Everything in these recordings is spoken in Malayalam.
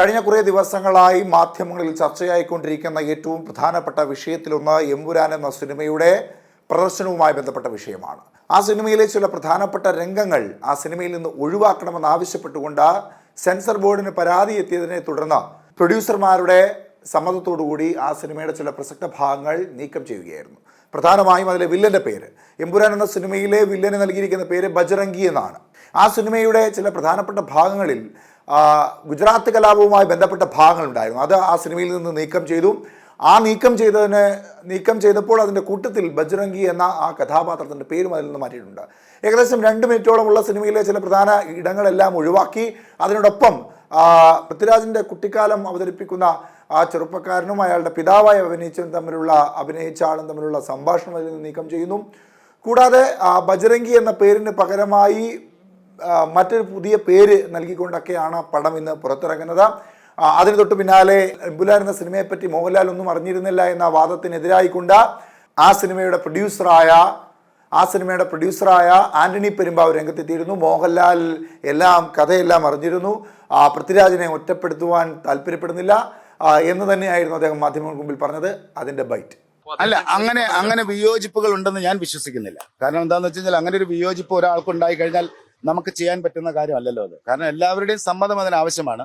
കഴിഞ്ഞ കുറേ ദിവസങ്ങളായി മാധ്യമങ്ങളിൽ ചർച്ചയായിക്കൊണ്ടിരിക്കുന്ന ഏറ്റവും പ്രധാനപ്പെട്ട വിഷയത്തിലൊന്ന് എമ്പുരാൻ എന്ന സിനിമയുടെ പ്രദർശനവുമായി ബന്ധപ്പെട്ട വിഷയമാണ്. ആ സിനിമയിലെ ചില പ്രധാനപ്പെട്ട രംഗങ്ങൾ ആ സിനിമയിൽ നിന്ന് ഒഴിവാക്കണമെന്ന് ആവശ്യപ്പെട്ടുകൊണ്ട് സെൻസർ ബോർഡിന് പരാതി എത്തിയതിനെ തുടർന്ന് പ്രൊഡ്യൂസർമാരുടെ സമ്മതത്തോടുകൂടി ആ സിനിമയുടെ ചില പ്രസക്ത ഭാഗങ്ങൾ നീക്കം ചെയ്യുകയായിരുന്നു. പ്രധാനമായും അതിലെ വില്ലന്റെ പേര്. എമ്പുരാൻ എന്ന സിനിമയിലെ വില്ലന് നൽകിയിരിക്കുന്ന പേര് ബജറംഗി എന്നാണ്. ആ സിനിമയുടെ ചില പ്രധാനപ്പെട്ട ഭാഗങ്ങളിൽ ഗുജറാത്ത് കലാപവുമായി ബന്ധപ്പെട്ട ഭാഗങ്ങളുണ്ടായിരുന്നു അത് ആ സിനിമയിൽ നിന്ന് നീക്കം ചെയ്തു. ആ നീക്കം ചെയ്തതിന് നീക്കം ചെയ്തപ്പോൾ അതിന്റെ കൂട്ടത്തിൽ ബജ്രംഗി എന്ന ആ കഥാപാത്രത്തിന്റെ പേരും അതിൽ നിന്ന് മാറ്റിയിട്ടുണ്ട്. ഏകദേശം രണ്ട് മിനിറ്റോളമുള്ള സിനിമയിലെ ചില പ്രധാന ഇടങ്ങളെല്ലാം ഒഴിവാക്കി. അതിനോടൊപ്പം പൃഥ്വിരാജിന്റെ കുട്ടിക്കാലം അവതരിപ്പിക്കുന്ന ആ ചെറുപ്പക്കാരനും അയാളുടെ പിതാവായി അഭിനയിച്ചതും തമ്മിലുള്ള അഭിനയിച്ച ആളും തമ്മിലുള്ള സംഭാഷണം അതിൽ നിന്ന് നീക്കം ചെയ്യുന്നു. കൂടാതെ ബജരംഗി എന്ന പേരിന് പകരമായി മറ്റൊരു പുതിയ പേര് നൽകിക്കൊണ്ടൊക്കെയാണ് പടം ഇന്ന് പുറത്തിറങ്ങുന്നത്. അതിന് തൊട്ട് പിന്നാലെ എമ്പുലാൻ എന്ന സിനിമയെപ്പറ്റി മോഹൻലാൽ ഒന്നും അറിഞ്ഞിരുന്നില്ല എന്ന വാദത്തിനെതിരായിക്കൊണ്ട് ആ സിനിമയുടെ പ്രൊഡ്യൂസറായ ആ സിനിമയുടെ പ്രൊഡ്യൂസറായ ആന്റണി പെരുമ്പാവ് രംഗത്തെത്തിയിരുന്നു. മോഹൻലാൽ എല്ലാം കഥയെല്ലാം അറിഞ്ഞിരുന്നു. ആ, പൃഥ്വിരാജിനെ ഒറ്റപ്പെടുത്തുവാൻ താല്പര്യപ്പെടുന്നില്ല എന്ന് തന്നെയായിരുന്നു അദ്ദേഹം മാധ്യമങ്ങൾക്ക് മുമ്പിൽ പറഞ്ഞത്. അതിന്റെ ബൈറ്റ്. അല്ല അങ്ങനെ അങ്ങനെ വിയോജിപ്പുകൾ ഉണ്ടെന്ന് ഞാൻ വിശ്വസിക്കുന്നില്ല. കാരണം എന്താണെന്ന് വെച്ച് കഴിഞ്ഞാൽ അങ്ങനെ ഒരു വിയോജിപ്പ് ഒരാൾക്ക് ഉണ്ടായി കഴിഞ്ഞാൽ നമുക്ക് ചെയ്യാൻ പറ്റുന്ന കാര്യമല്ലല്ലോ അത്. കാരണം എല്ലാവരുടെയും സമ്മതം അതിന് ആവശ്യമാണ്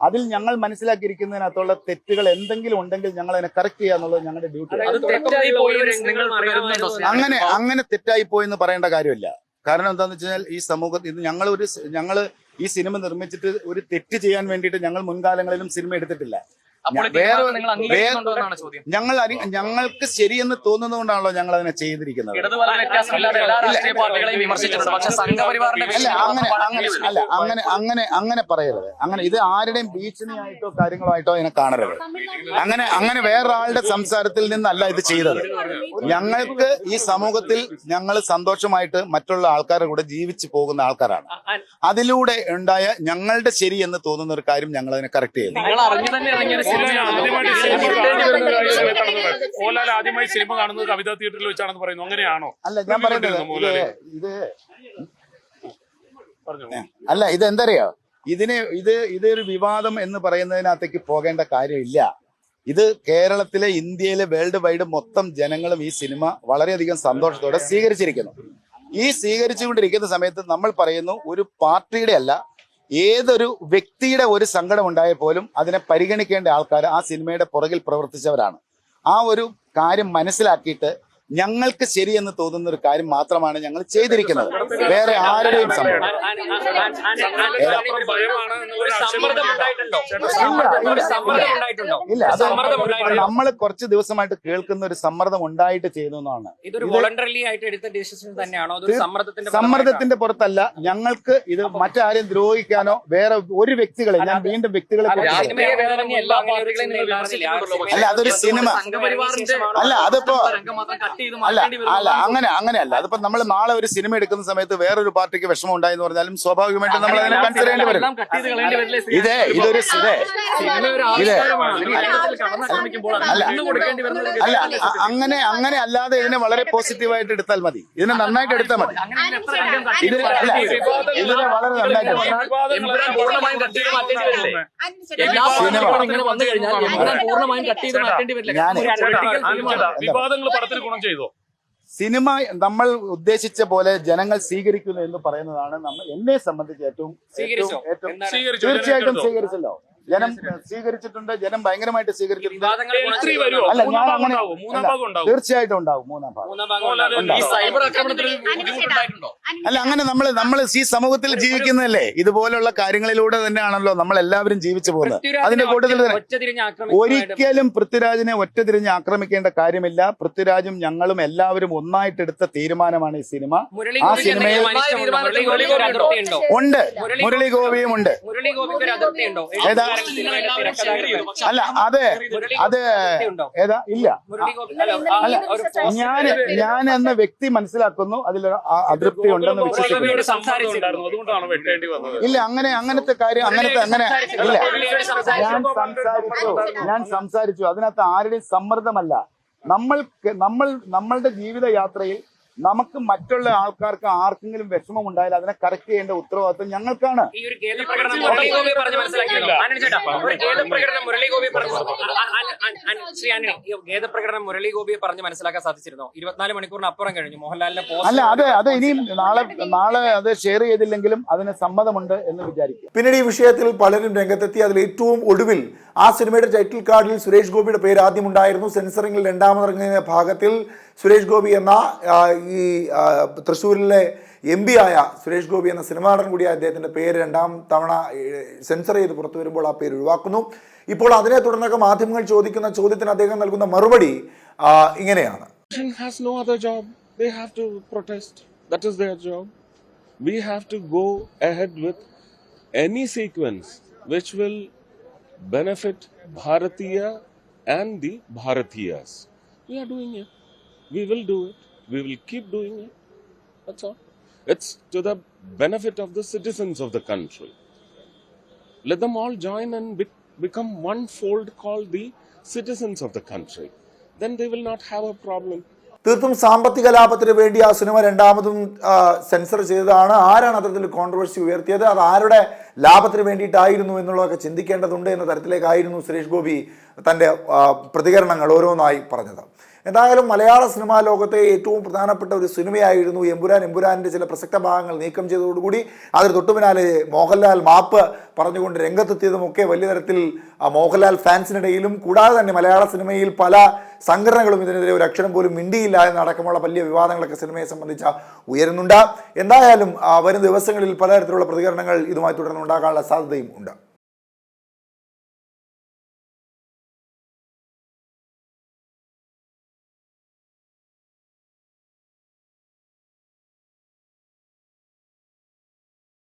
അതിൽ ഞങ്ങൾ മനസ്സിലാക്കിയിരിക്കുന്നതിനകത്തുള്ള തെറ്റുകൾ എന്തെങ്കിലും ഉണ്ടെങ്കിൽ ഞങ്ങൾ അതിനെ കറക്റ്റ് ചെയ്യുക എന്നുള്ളത് ഞങ്ങളുടെ ഡ്യൂട്ടി അത് തെറ്റായി പോയി എന്ന് നിങ്ങൾ അങ്ങനെ അങ്ങനെ തെറ്റായി പോയെന്ന് പറയേണ്ട കാര്യമില്ല. കാരണം എന്താന്ന് വെച്ച് കഴിഞ്ഞാൽ ഈ സമൂഹത്തിൽ ഇത് ഞങ്ങൾ ഒരു ഞങ്ങൾ ഈ സിനിമ നിർമ്മിച്ചിട്ട് ഒരു തെറ്റ് ചെയ്യാൻ വേണ്ടിയിട്ട് ഞങ്ങൾ മുൻകാലങ്ങളിലും സിനിമ എടുത്തിട്ടില്ല. ഞങ്ങൾ ഞങ്ങൾക്ക് ശരിയെന്ന് തോന്നുന്നതുകൊണ്ടാണല്ലോ ഞങ്ങൾ അതിനെ ചെയ്തിരിക്കുന്നത് അല്ല അങ്ങനെ അങ്ങനെ അങ്ങനെ അങ്ങനെ അങ്ങനെ പറയരുത്. അങ്ങനെ ഇത് ആരുടെയും ഭീഷണിയായിട്ടോ കാര്യങ്ങളായിട്ടോ അതിനെ കാണരുത്. അങ്ങനെ അങ്ങനെ വേറൊരാളുടെ സംസാരത്തിൽ നിന്നല്ല ഇത് ചെയ്തത്. ഞങ്ങൾക്ക് ഈ സമൂഹത്തിൽ ഞങ്ങൾ സന്തോഷമായിട്ട് മറ്റുള്ള ആൾക്കാരുടെ കൂടെ ജീവിച്ചു പോകുന്ന ആൾക്കാരാണ്. അതിലൂടെ ഉണ്ടായ ഞങ്ങളുടെ ശരി എന്ന് തോന്നുന്ന ഒരു കാര്യം ഞങ്ങൾ അതിനെ കറക്റ്റ് ചെയ്യുന്നു ആദ്യമായിട്ട് സിനിമ കാണുന്നത് ആദ്യമായി സിനിമ കാണുന്നത് കവിതാ തിയേറ്ററിൽ വെച്ചാണെന്ന് പറയുന്നു. അങ്ങനെയാണോ? അല്ല ഞാൻ പറയുന്നത്? ഇത് അല്ല ഇത് എന്തറിയോ ഇതിനെ ഇത് ഇതൊരു വിവാദം എന്ന് പറയുന്നതിനകത്തേക്ക് പോകേണ്ട കാര്യമില്ല. ഇത് കേരളത്തിലെ ഇന്ത്യയിലെ വേൾഡ് വൈഡ് മൊത്തം ജനങ്ങളും ഈ സിനിമ വളരെയധികം സന്തോഷത്തോടെ സ്വീകരിച്ചിരിക്കുന്നു. ഈ സ്വീകരിച്ചുകൊണ്ടിരിക്കുന്ന സമയത്ത് നമ്മൾ പറയുന്നു ഒരു പാർട്ടിയുടെ അല്ല ഏതൊരു വ്യക്തിയുടെ ഒരു സങ്കടം ഉണ്ടായാൽ പോലും അതിനെ പരിഗണിക്കേണ്ട ആൾക്കാർ ആ സിനിമയുടെ പുറകിൽ പ്രവർത്തിച്ചവരാണ്. ആ ഒരു കാര്യം മനസ്സിലാക്കിയിട്ട് ഞങ്ങൾക്ക് ശരിയെന്ന് തോന്നുന്ന ഒരു കാര്യം മാത്രമാണ് ഞങ്ങൾ ചെയ്തിരിക്കുന്നത് വേറെ ആരുടെയും സമ്മർദ്ദം. ഇല്ല, നമ്മൾ കുറച്ച് ദിവസമായിട്ട് കേൾക്കുന്ന ഒരു സമ്മർദ്ദം ഉണ്ടായിട്ട് ചെയ്യുന്നതാണ് സമ്മർദ്ദത്തിന്റെ പുറത്തല്ല ഞങ്ങൾക്ക് ഇത് മറ്റാരെയും ദ്രോഹിക്കാനോ വേറെ ഒരു വ്യക്തികളെ ഞാൻ വീണ്ടും വ്യക്തികളെ അല്ല, അതൊരു സിനിമ. അല്ല അതിപ്പോ അല്ല അല്ല അങ്ങനെ അങ്ങനെയല്ല. അതിപ്പോ നമ്മൾ നാളെ ഒരു സിനിമ എടുക്കുന്ന സമയത്ത് വേറൊരു പാർട്ടിക്ക് വിഷമം ഉണ്ടായെന്ന് പറഞ്ഞാലും സ്വാഭാവികമായിട്ടും നമ്മൾ അതിനെ കൺസിഡർ ചെയ്യേണ്ടി വരും. ഇതേ ഇതൊരു ഇതേ ഇത്. അല്ല. അല്ല അങ്ങനെ അങ്ങനെ അല്ലാതെ ഇതിനെ വളരെ പോസിറ്റീവായിട്ട് എടുത്താൽ മതി. ഇതിനെ നന്നായിട്ട് എടുത്താൽ മതി. ഇതിന് അല്ല ഇതിനെ വളരെ നന്നായിട്ട് സിനിമ. analytical വിവാദങ്ങൾ പടത്തിന് ഗുണം ചെയ്തോ. സിനിമ നമ്മൾ ഉദ്ദേശിച്ച പോലെ ജനങ്ങൾ സ്വീകരിക്കുന്നു എന്ന് പറയുന്നതാണ് നമ്മൾ എന്നെ സംബന്ധിച്ച് ഏറ്റവും തീർച്ചയായിട്ടും സ്വീകരിച്ചല്ലോ. ജനം സ്വീകരിച്ചിട്ടുണ്ട് ജനം ഭയങ്കരമായിട്ട് സ്വീകരിച്ചിട്ടുണ്ട്. അല്ല, ഞാൻ അങ്ങനെ- ഉണ്ടാവും മൂന്നാം ഭാഗം ഉണ്ടാവും. തീർച്ചയായിട്ടും ഉണ്ടാവും മൂന്നാം ഭാഗം അല്ല അങ്ങനെ നമ്മൾ നമ്മൾ ഈ സമൂഹത്തിൽ ജീവിക്കുന്നതല്ലേ? ഇതുപോലുള്ള കാര്യങ്ങളിലൂടെ തന്നെയാണല്ലോ നമ്മൾ എല്ലാവരും ജീവിച്ചു പോകുന്നത് അതിന്റെ കൂട്ടത്തിൽ തന്നെ ഒരിക്കലും പൃഥ്വിരാജിനെ ഒറ്റ തിരിഞ്ഞ് ആക്രമിക്കേണ്ട കാര്യമില്ല. പൃഥ്വിരാജും ഞങ്ങളും എല്ലാവരും ഒന്നായിട്ട് എടുത്ത തീരുമാനമാണ് ഈ സിനിമ. ആ സിനിമയിൽ ഉണ്ടോ. ഉണ്ട്. മുരളി ഗോപിയും ഉണ്ട് ഏതാ? അല്ല അതെ അത് ഏതാ? ഇല്ല. അല്ല, ഞാൻ ഞാൻ എന്ന വ്യക്തി മനസ്സിലാക്കുന്നു. അതിൽ അതൃപ്തി ഉണ്ടെന്ന് വിശ്വസിക്കുന്നു. സംസാരം ഉണ്ടായിരുന്നു അതുകൊണ്ടാണ് വെട്ടേണ്ടി വന്നത്. ഇല്ല അങ്ങനെ അങ്ങനത്തെ കാര്യം അങ്ങനത്തെ അങ്ങനെ ഇല്ല. ഞാൻ സംസാരിച്ചു. ഞാൻ സംസാരിച്ചു. അതിനകത്ത് ആരുടെയും സമ്മർദ്ദമല്ല. നമ്മൾ നമ്മൾ നമ്മളുടെ ജീവിത യാത്രയിൽ നമുക്ക് മറ്റുള്ള ആൾക്കാർക്ക് ആർക്കെങ്കിലും വിഷമം ഉണ്ടായാൽ അതിനെ കറക്റ്റ് ചെയ്യേണ്ട ഉത്തരവാദിത്വം ഞങ്ങൾക്കാണ്. ഈ ഒരു ഖേദപ്രകടനം മുരളി ഗോപിയെ പറഞ്ഞ് മനസ്സിലാക്കാൻ സാധിച്ചിരുന്നോ? ഇരുപത്തിനാല് മണിക്കൂറിന് അപ്പുറം കഴിഞ്ഞു മോഹൻലാലിന്റെ അല്ല അതെ അത് അത് ഇനിയും നാളെ നാളെ അത് ഷെയർ ചെയ്തില്ലെങ്കിലും അതിന് സമ്മതമുണ്ട് എന്ന് വിചാരിക്കും. പിന്നീട് ഈ വിഷയത്തിൽ പലരും രംഗത്തെത്തി. അതിൽ ഏറ്റവും ഒടുവിൽ ആ സിനിമയുടെ ടൈറ്റിൽ കാർഡിൽ സുരേഷ് ഗോപിയുടെ പേര് ആദ്യം ഉണ്ടായിരുന്നു. സെൻസറിംഗിൽ രണ്ടാമതിറങ്ങിയ ഭാഗത്തിൽ സുരേഷ് ഗോപി എന്ന ഈ തൃശ്ശൂരിലെ എം പി ആയ സുരേഷ് ഗോപി എന്ന സിനിമാ നടൻ കൂടിയ അദ്ദേഹത്തിന്റെ പേര് രണ്ടാം തവണ സെൻസർ ചെയ്ത് പുറത്തു വരുമ്പോൾ ആ പേര് ഒഴിവാക്കുന്നു. ഇപ്പോൾ അതിനെ തുടർന്നൊക്കെ മാധ്യമങ്ങൾ ചോദിക്കുന്ന ചോദ്യത്തിന് അദ്ദേഹം നൽകുന്ന മറുപടി ഇങ്ങനെയാണ്. Any sequence which will benefit Bharatiya and the Bharatiyas. We are doing it. We will do it. We will keep doing it. That's all. It's to the benefit of the citizens of the country. Let them all join and be- become one fold called the citizens of the country. Then they will not have a problem. തീർത്തും സാമ്പത്തിക ലാഭത്തിന് വേണ്ടി ആ സിനിമ രണ്ടാമതും സെൻസർ ചെയ്തതാണ് ആരാണ് അത്തരത്തിൽ കോൺട്രവേഴ്സി ഉയർത്തിയത് അത് ആരുടെ ലാഭത്തിന് വേണ്ടിയിട്ടായിരുന്നു എന്നുള്ളതൊക്കെ ചിന്തിക്കേണ്ടതുണ്ട് എന്ന തരത്തിലേക്കായിരുന്നു സുരേഷ് ഗോപി തന്റെ പ്രതികരണങ്ങൾ ഓരോന്നായി പറഞ്ഞത്. എന്തായാലും മലയാള സിനിമാ ലോകത്തെ ഏറ്റവും പ്രധാനപ്പെട്ട ഒരു സിനിമയായിരുന്നു എമ്പുരാൻ. എമ്പുരാന്റെ ചില പ്രസക്ത ഭാഗങ്ങൾ നീക്കം ചെയ്തതോടുകൂടി അതിന് തൊട്ടുപിന്നാലെ മോഹൻലാൽ മാപ്പ് പറഞ്ഞുകൊണ്ട് രംഗത്തെത്തിയതുമൊക്കെ വലിയ തരത്തിൽ മോഹൻലാൽ ഫാൻസിനിടയിലും കൂടാതെ തന്നെ മലയാള സിനിമയിൽ പല സംഘടനകളും ഇതിനെതിരെ ഒരു അക്ഷരം പോലും മിണ്ടിയില്ല എന്നടക്കമുള്ള വലിയ വിവാദങ്ങളൊക്കെ സിനിമയെ സംബന്ധിച്ച ഉയരുന്നുണ്ട്. എന്തായാലും വരും ദിവസങ്ങളിൽ പലതരത്തിലുള്ള പ്രതികരണങ്ങൾ ഇതുമായി തുടർന്നുണ്ടാകാനുള്ള സാധ്യതയും ഉണ്ട്.